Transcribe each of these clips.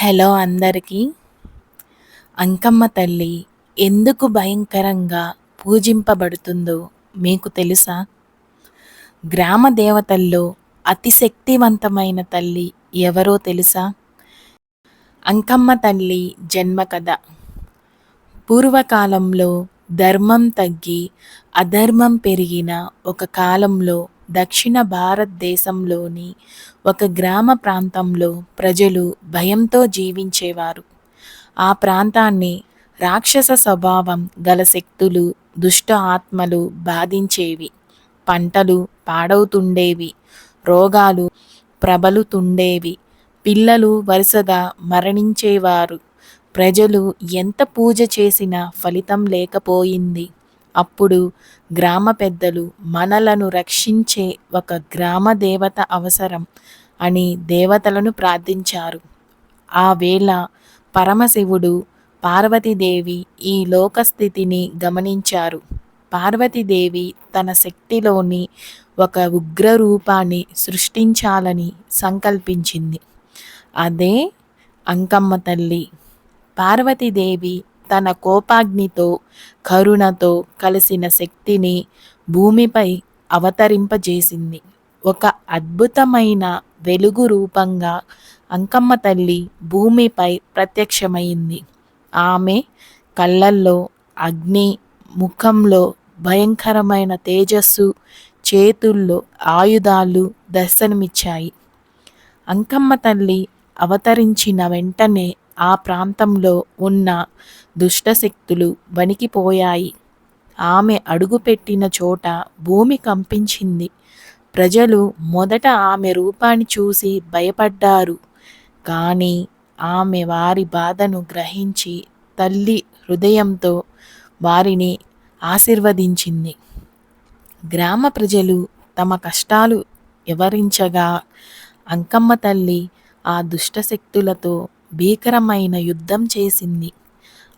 Hello అందరికీ. అంకమ్మ తల్లి ఎందుకు భయంకరంగా పూజింపబడుతుందో మీకు తెలుసా? గ్రామ దేవతల్లో అతి శక్తివంతమైన తల్లి ఎవరో తెలుసా? అంకమ్మ తల్లి జన్మ కథ. పూర్వకాలంలో ధర్మం తగ్గి అధర్మం పెరిగిన ఒక కాలంలో దక్షిణ భారతదేశంలోని ఒక గ్రామ ప్రాంతంలో ప్రజలు భయంతో జీవించేవారు. ఆ ప్రాంతాన్ని రాక్షస స్వభావం గల శక్తులు దుష్ట ఆత్మలు బాధించేవి. పంటలు పాడవుతుండేవి. రోగాలు ప్రబలుతుండేవి. పిల్లలు వరుసగా మరణించేవారు. ప్రజలు ఎంత పూజ చేసినా ఫలితం లేకపోయింది. అప్పుడు గ్రామ పెద్దలు మనలను రక్షించే ఒక గ్రామ దేవత అవసరం అని దేవతలను ప్రార్థించారు. ఆ వేళ పరమశివుడు పార్వతీదేవి ఈ లోకస్థితిని గమనించారు. పార్వతీదేవి తన శక్తిలోని ఒక ఉగ్ర రూపాన్ని సృష్టించాలని సంకల్పించింది. అదే అంకమ్మ తల్లి. పార్వతీదేవి తన కోపాగ్నితో కరుణతో కలిసిన శక్తిని భూమిపై అవతరింపజేసింది. ఒక అద్భుతమైన వెలుగు రూపంగా అంకమ్మ తల్లి భూమిపై ప్రత్యక్షమైంది. ఆమె కళ్ళల్లో అగ్ని ముఖంలో భయంకరమైన తేజస్సు చేతుల్లో ఆయుధాలు దర్శనమిచ్చాయి. అంకమ్మ తల్లి అవతరించిన వెంటనే ఆ ప్రాంతంలో ఉన్న దుష్టశక్తులు వణికిపోయాయి. ఆమె అడుగుపెట్టిన చోట భూమి కంపించింది. ప్రజలు మొదట ఆమె రూపాన్ని చూసి భయపడ్డారు. కానీ ఆమె వారి బాధను గ్రహించి తల్లి హృదయంతో వారిని ఆశీర్వదించింది. గ్రామ ప్రజలు తమ కష్టాలు వివరించగా అంకమ్మ తల్లి ఆ దుష్టశక్తులతో భీకరమైన యుద్ధం చేసింది.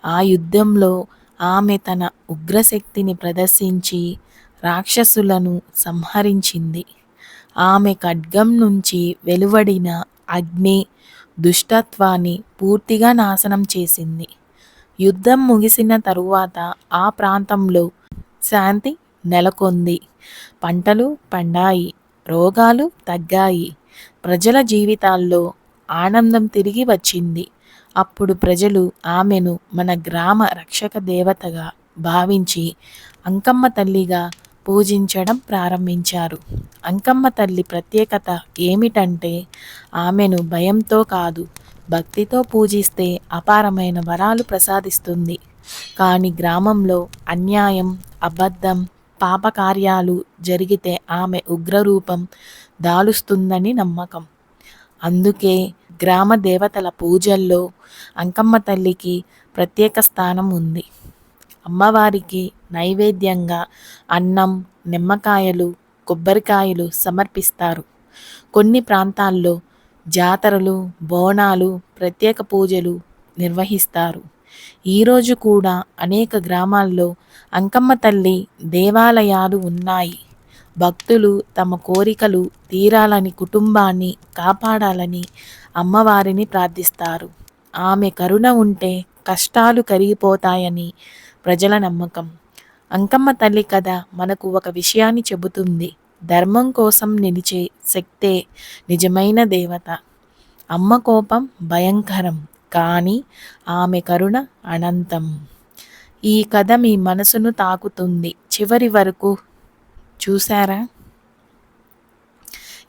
ఆ యుద్ధంలో ఆమె తన ఉగ్రశక్తిని ప్రదర్శించి రాక్షసులను సంహరించింది. ఆమె ఖడ్గం నుంచి వెలువడిన అగ్ని దుష్టత్వాన్ని పూర్తిగా నాశనం చేసింది. యుద్ధం ముగిసిన తరువాత ఆ ప్రాంతంలో శాంతి నెలకొంది. పంటలు పండాయి రోగాలు తగ్గాయి. ప్రజల జీవితాల్లో ఆనందం తిరిగి వచ్చింది. అప్పుడు ప్రజలు ఆమెను మన గ్రామ రక్షక దేవతగా భావించి అంకమ్మ తల్లిగా పూజించడం ప్రారంభించారు. అంకమ్మ తల్లి ప్రత్యేకత ఏమిటంటే ఆమెను భయంతో కాదు భక్తితో పూజిస్తే అపారమైన వరాలు ప్రసాదిస్తుంది. కానీ గ్రామంలో అన్యాయం అబద్ధం పాపకార్యాలు జరిగితే ఆమె ఉగ్రరూపం దాలుస్తుందని నమ్మకం. అందుకే గ్రామ దేవతల పూజల్లో అంకమ్మ తల్లికి ప్రత్యేక స్థానం ఉంది. అమ్మవారికి నైవేద్యంగా అన్నం నిమ్మకాయలు కొబ్బరికాయలు సమర్పిస్తారు. కొన్ని ప్రాంతాల్లో జాతరలు బోనాలు ప్రత్యేక పూజలు నిర్వహిస్తారు. ఈరోజు కూడా అనేక గ్రామాల్లో అంకమ్మ తల్లి దేవాలయాలు ఉన్నాయి. భక్తులు తమ కోరికలు తీరాలని కుటుంబాన్ని కాపాడాలని అమ్మవారిని ప్రార్థిస్తారు. ఆమె కరుణ ఉంటే కష్టాలు కరిగిపోతాయని ప్రజల నమ్మకం. అంకమ్మ తల్లి కథ మనకు ఒక విషయాన్ని చెబుతుంది. ధర్మం కోసం నిలిచే శక్తే నిజమైన దేవత. అమ్మ కోపం భయంకరం కానీ ఆమె కరుణ అనంతం. ఈ కథ మీ మనసును తాకుతుంది. చివరి వరకు చూసారా?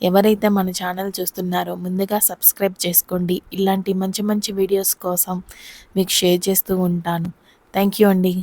ఎవరైతే మన ఛానల్ చూస్తున్నారో ముందుగా సబ్స్క్రైబ్ చేసుకోండి. ఇలాంటి మంచి మంచి వీడియోస్ కోసం మీకు షేర్ చేస్తూ ఉంటాను. థ్యాంక్ యూ అండి.